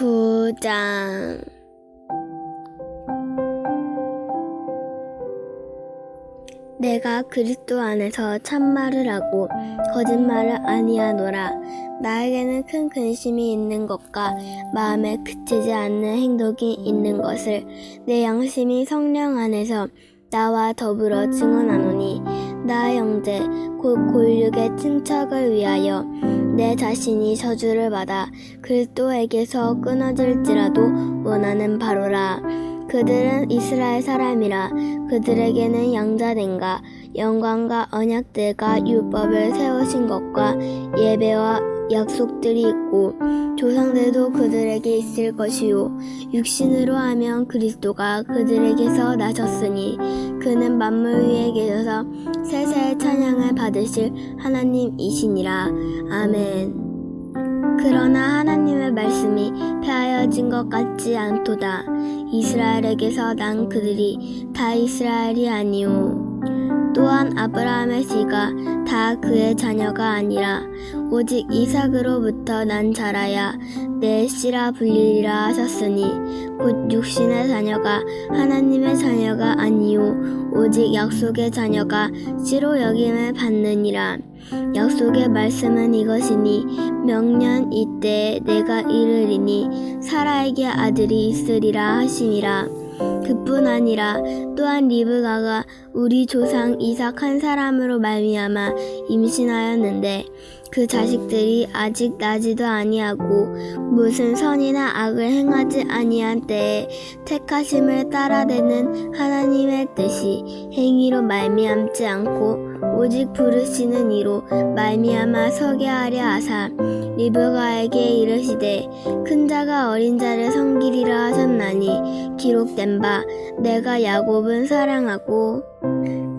9장. 내가 그리스도 안에서 참말을 하고 거짓말을 아니하노라. 나에게는 큰 근심이 있는 것과 마음에 그치지 않는 행동이 있는 것을 내 양심이 성령 안에서 나와 더불어 증언하노니 나 형제 곧 골육의 친척을 위하여 내 자신이 저주를 받아 그리스도에게서 끊어질지라도 원하는 바로라. 그들은 이스라엘 사람이라. 그들에게는 양자된가 영광과 언약들과 율법을 세우신 것과 예배와 약속들이 있고 조상들도 그들에게 있을 것이요 육신으로 하면 그리스도가 그들에게서 나셨으니 그는 만물 위에 계셔서 세세의 찬양을 받으실 하나님이시니라 아멘. 그러나 하나님의 말씀이 폐하여진 것 같지 않도다. 이스라엘에게서 난 그들이 다 이스라엘이 아니오. 또한 아브라함의 씨가 다 그의 자녀가 아니라 오직 이삭으로부터 난 자라야 내 씨라 불리리라 하셨으니 곧 육신의 자녀가 하나님의 자녀가 아니요 오직 약속의 자녀가 씨로 여김을 받느니라. 약속의 말씀은 이것이니 명년 이때에 내가 이르리니 사라에게 아들이 있으리라 하시니라 그뿐 아니라 또한 리브가가 우리 조상 이삭 한 사람으로 말미암아 임신하였는데 그 자식들이 아직 나지도 아니하고 무슨 선이나 악을 행하지 아니한 때에 택하심을 따라대는 하나님의 뜻이 행위로 말미암지 않고 오직 부르시는 이로 말미암아 서게 하려 하사 리브가에게 이르시되 큰 자가 어린 자를 섬기리라 하셨나니 기록된 바 내가 야곱은 사랑하고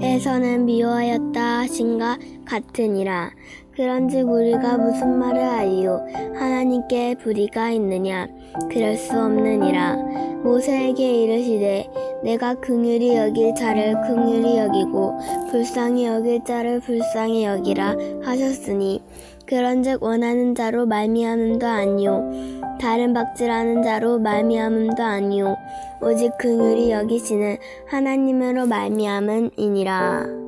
에서는 미워하였다 하신가 같으니라. 그런즉 우리가 무슨 말을 하리요? 하나님께 불의가 있느냐 그럴 수 없느니라. 모세에게 이르시되 내가 긍휼히 여길 자를 긍휼히 여기고 불쌍히 여길 자를 불쌍히 여기라 하셨으니 그런즉 원하는 자로 말미암음도 아니요 다른 박질하는 자로 말미암음도 아니요 오직 긍휼히 여기시는 하나님으로 말미암음이니라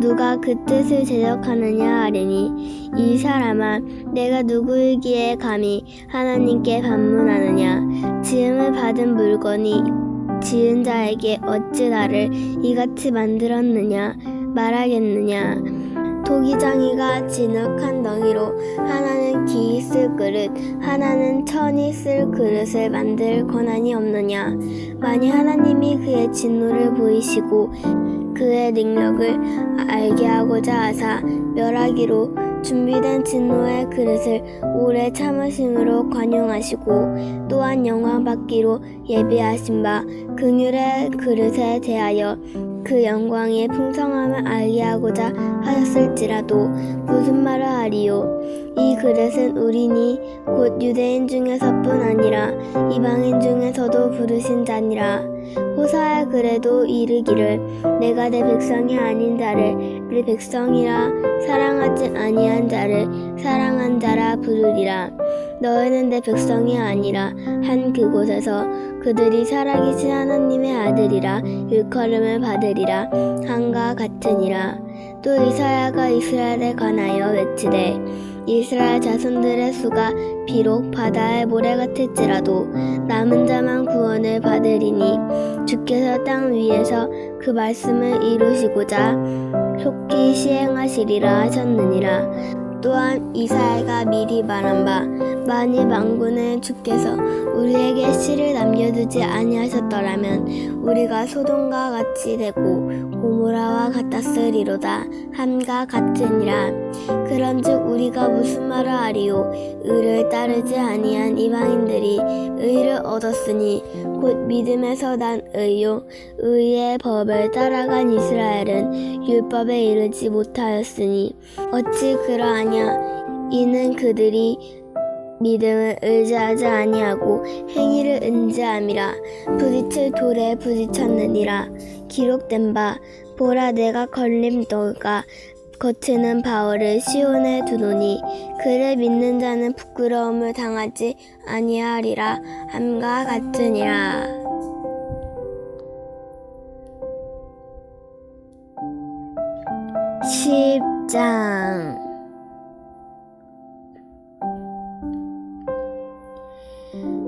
누가 그 뜻을 제적하느냐 하리니 이 사람아 내가 누구이기에 감히 하나님께 반문하느냐? 지음을 받은 물건이 지은 자에게 어찌 나를 이같이 만들었느냐? 말하겠느냐? 도기장이가 진흙한 덩이로 하나는 기이 쓸 그릇 하나는 천이 쓸 그릇을 만들 권한이 없느냐? 만일 하나님이 그의 진노를 보이시고 그의 능력을 알게 하고자 하사 멸하기로 준비된 진노의 그릇을 오래 참으심으로 관용하시고 또한 영광 받기로 예비하신 바 긍휼의 그릇에 대하여 그 영광의 풍성함을 알게 하고자 하셨을지라도 무슨 말을 하리요? 이 그릇은 우리니 곧 유대인 중에서뿐 아니라 이방인 중에서도 부르신 자니라 호사에 그래도 이르기를 내가 내 백성이 아닌 자를 내 백성이라 사랑하지 아니한 자를 사랑한 자라 부르리라. 너희는 내 백성이 아니라 한 그곳에서 그들이 살아계신 하나님의 아들이라 일컬음을 받으리라. 한과 같으니라. 또 이사야가 이스라엘에 관하여 외치되 이스라엘 자손들의 수가 비록 바다의 모래 같을지라도 남은 자만 구원을 받으리니 주께서 땅 위에서 그 말씀을 이루시고자 속히 시행하시리라 하셨느니라. 또한 이사야가 미리 말한 바 만일 망군을 주께서 우리에게 씨를 남겨두지 아니하셨더라면 우리가 소돔과 같이 되고 고모라와 같았으리로다. 함과 같으니라. 그런즉 우리가 무슨 말을 하리요? 의를 따르지 아니한 이방인들이 의를 얻었으니 곧 믿음에서 난 의요. 의의 법을 따라간 이스라엘은 율법에 이르지 못하였으니 어찌 그러하냐? 이는 그들이 믿음을 의지하지 아니하고 행위를 은지함이라. 부딪힐 돌에 부딪혔느니라. 기록된 바 보라 내가 걸림 너가 거치는 바울을 시온에 두노니 그를 믿는 자는 부끄러움을 당하지 아니하리라. 함과 같으니라. 십장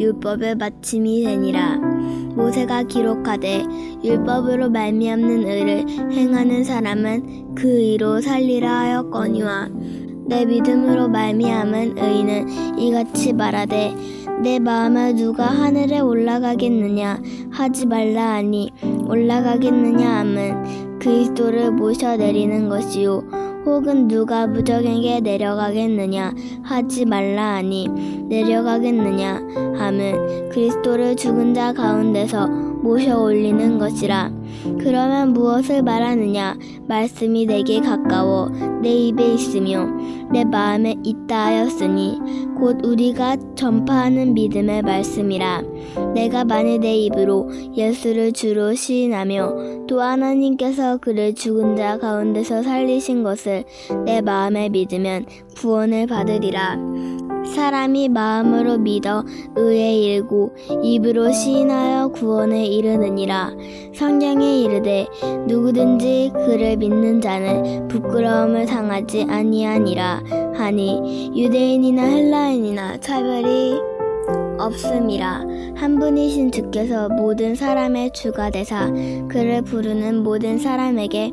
율법의 마침이 되니라. 모세가 기록하되 율법으로 말미암는 의를 행하는 사람은 그 의로 살리라 하였거니와 내 믿음으로 말미암은 의는 이같이 말하되 내 마음에 누가 하늘에 올라가겠느냐? 하지 말라 하니 올라가겠느냐 함은 그리스도를 모셔 내리는 것이요 혹은 누가 무적에게 내려가겠느냐? 하지 말라 하니 내려가겠느냐? 함은 그리스도를 죽은 자 가운데서 모셔 올리는 것이라. 그러면 무엇을 말하느냐? 말씀이 내게 가까워 내 입에 있으며 내 마음에 있다 하였으니 곧 우리가 전파하는 믿음의 말씀이라. 내가 만일 내 입으로 예수를 주로 시인하며 또 하나님께서 그를 죽은 자 가운데서 살리신 것을 내 마음에 믿으면 구원을 받으리라 사람이 마음으로 믿어 의에 이르고 입으로 시인하여 구원에 이르느니라. 성경에 이르되 누구든지 그를 믿는 자는 부끄러움을 당하지 아니하니라 하니 유대인이나 헬라인이나 차별이 없음이라. 한 분이신 주께서 모든 사람의 주가 되사 그를 부르는 모든 사람에게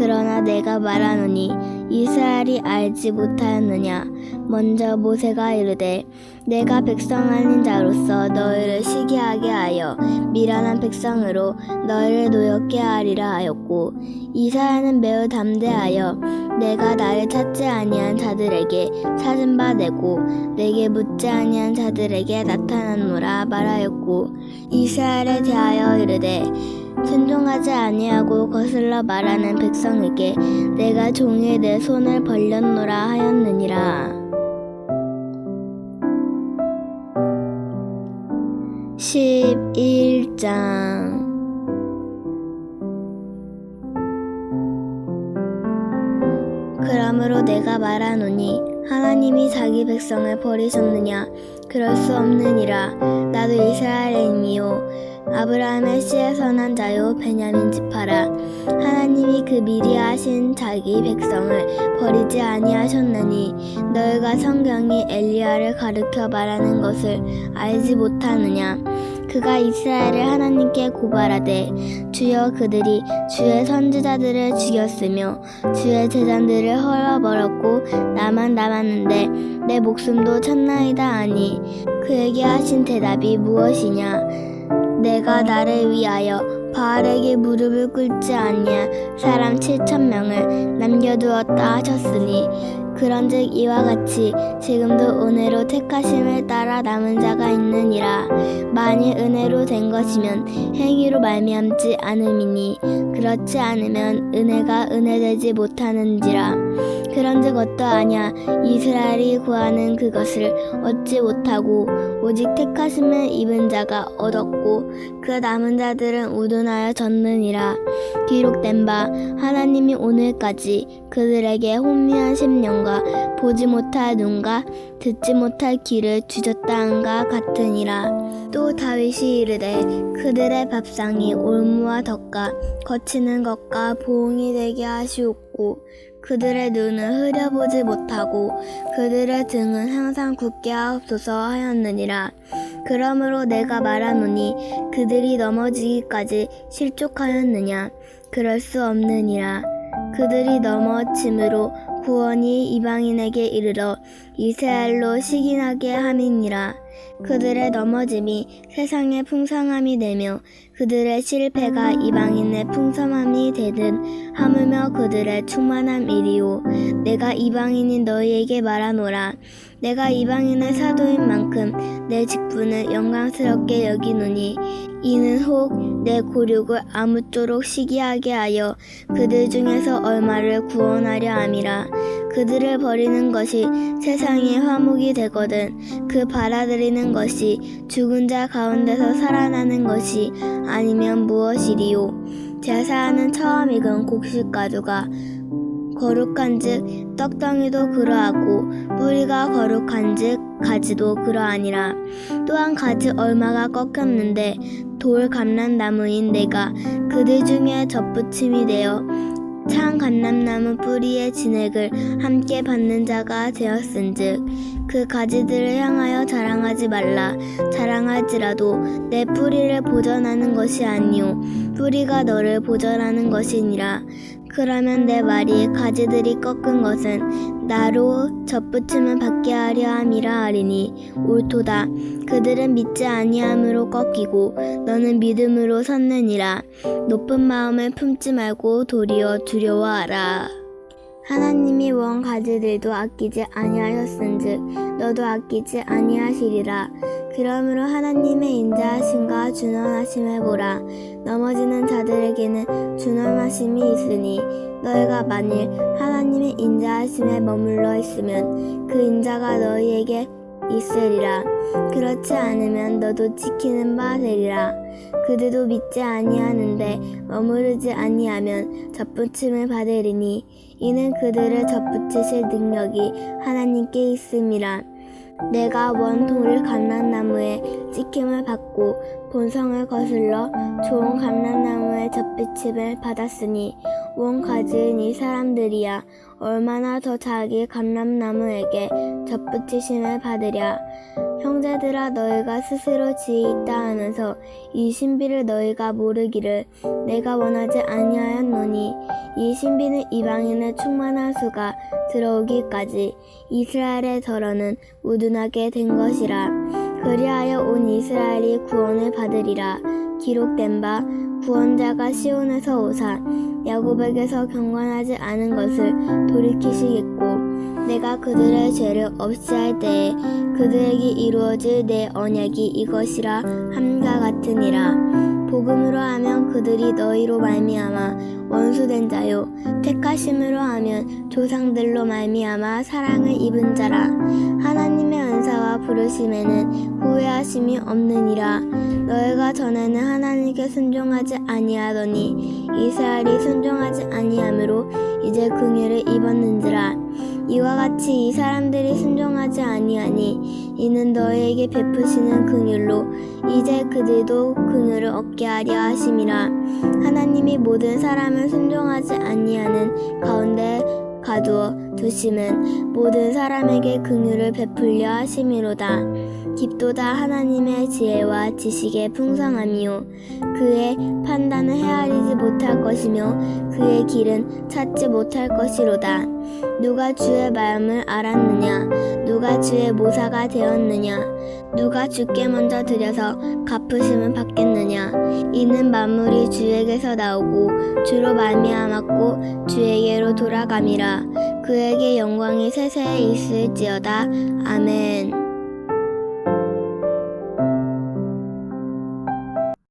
그러나 내가 말하노니 이스라엘이 알지 못하였느냐? 먼저 모세가 이르되 내가 백성 아닌 자로서 너희를 시기하게 하여 미련한 백성으로 너희를 노엽게 하리라 하였고 이사야는 매우 담대하여 내가 나를 찾지 아니한 자들에게 찾은 바 되고 내게 묻지 아니한 자들에게 나타났노라 말하였고 이스라엘에 대하여 이르되 순종하지 아니하고 거슬러 말하는 백성에게 내가 종일 내 손을 벌렸노라 하였느니라. 11장. 그러므로 내가 말하노니 하나님이 자기 백성을 버리셨느냐? 그럴 수 없느니라. 나도 이스라엘인이요 아브라함의 씨에서 난 자요 베냐민 지파라. 하나님이 그 미리 하신 자기 백성을 버리지 아니하셨느니 너희가 성경이 엘리야를 가르쳐 말하는 것을 알지 못하느냐? 그가 이스라엘을 하나님께 고발하되 주여 그들이 주의 선지자들을 죽였으며 주의 제자들을 헐어버렸고 나만 남았는데 내 목숨도 쳤나이다 하니 그에게 하신 대답이 무엇이냐 내가 나를 위하여 바알에게 무릎을 꿇지 아니할 사람 7천 명을 남겨두었다 하셨으니 그런즉 이와 같이 지금도 은혜로 택하심을 따라 남은 자가 있느니라. 만일 은혜로 된 것이면 행위로 말미암지 않음이니 그렇지 않으면 은혜가 은혜되지 못하는지라. 그런즉 어떠하냐? 이스라엘이 구하는 그것을 얻지 못하고 오직 택하심을 입은 자가 얻었고 그 남은 자들은 우둔하여 졌느니라. 기록된 바 하나님이 오늘까지 그들에게 혼미한 심령과 보지 못할 눈과 듣지 못할 귀를 주셨다 한가 같으니라. 또 다윗이 이르되 그들의 밥상이 올무와 덕과 거치는 것과 보응이 되게 하시옵고 그들의 눈을 흐려보지 못하고 그들의 등은 항상 굳게 하옵소서 하였느니라. 그러므로 내가 말하노니 그들이 넘어지기까지 실족하였느냐? 그럴 수 없느니라. 그들이 넘어짐으로 구원이 이방인에게 이르러 이스라엘로 시긴하게 함이니라. 그들의 넘어짐이 세상의 풍성함이 되며 그들의 실패가 이방인의 풍성함이 되든 하물며 그들의 충만함 이리요 내가 이방인인 너희에게 말하노라 내가 이방인의 사도인 만큼 내 직분을 영광스럽게 여기노니 이는 혹 내 고륙을 아무쪼록 시기하게 하여 그들 중에서 얼마를 구원하려 함이라. 그들을 버리는 것이 세상의 화목이 되거든 그 받아들이는 것이 죽은 자 가운데서 살아나는 것이 아니면 무엇이리요? 제사하는 처음 익은 곡식 가루가 거룩한즉 떡덩이도 그러하고 뿌리가 거룩한즉 가지도 그러하니라. 또한 가지 얼마가 꺾였는데 돌 감람나무인 내가 그들 중에 접붙임이 되어 찬 감람나무 뿌리의 진액을 함께 받는 자가 되었은즉 그 가지들을 향하여 자랑하지 말라. 자랑할지라도 내 뿌리를 보전하는 것이 아니요 뿌리가 너를 보전하는 것이니라 그러면 내 말이 가지들이 꺾은 것은 나로 접붙임을 받게 하려 함이라 하리니 옳도다. 그들은 믿지 아니함으로 꺾이고 너는 믿음으로 섰느니라. 높은 마음을 품지 말고 도리어 두려워하라 하나님이 원 가지들도 아끼지 아니하셨은즉 너도 아끼지 아니하시리라. 그러므로 하나님의 인자하심과 준원하심을 보라. 넘어지는 자들에게는 준원하심이 있으니 너희가 만일 하나님의 인자하심에 머물러 있으면 그 인자가 너희에게 있으리라. 그렇지 않으면 너도 지키는 바 되리라. 그들도 믿지 아니하는데 머무르지 아니하면 접붙임을 받으리니 이는 그들을 접붙이실 능력이 하나님께 있음이라. 내가 원돌을 감람나무에 찍힘을 받고 본성을 거슬러 좋은 감람나무의 접붙임을 받았으니 원 가지은 이 사람들이야. 얼마나 더 자기 감람나무에게 접붙이심을 받으랴. 형제들아 너희가 스스로 지혜 있다 하면서 이 신비를 너희가 모르기를 내가 원하지 아니하였노니 이 신비는 이방인의 충만한 수가 들어오기까지 이스라엘의 덜어는 우둔하게 된 것이라. 그리하여 온 이스라엘이 구원을 받으리라. 기록된 바 구원자가 시온에서 오사 야곱에게서 경건하지 않은 것을 돌이키시겠고 내가 그들의 죄를 없이 할 때에 그들에게 이루어질 내 언약이 이것이라 함과 같으니라. 복음으로 하면 그들이 너희로 말미암아 원수된 자요. 택하심으로 하면 조상들로 말미암아 사랑을 입은 자라. 하나님의 은사와 부르심에는 후회하심이 없느니라. 너희가 전에는 하나님께 순종하지 아니하더니 이스라엘이 순종하지 아니하므로 이제 긍휼을 입었는지라. 이와 같이 이 사람들이 순종하지 아니하니 이는 너희에게 베푸시는 긍휼로 이제 그들도 긍휼을 얻게 하려 하심이라. 하나님이 모든 사람을 순종하지 아니하는 가운데 가두어 두심은 모든 사람에게 긍휼을 베풀려 하심이로다 깊도다 하나님의 지혜와 지식의 풍성함이요. 그의 판단을 헤아리지 못할 것이며 그의 길은 찾지 못할 것이로다. 누가 주의 마음을 알았느냐? 누가 주의 모사가 되었느냐? 누가 주께 먼저 드려서 갚으심을 받겠느냐? 이는 만물이 주에게서 나오고 주로 말미암았고 주에게로 돌아감이라. 그에게 영광이 세세에 있을지어다. 아멘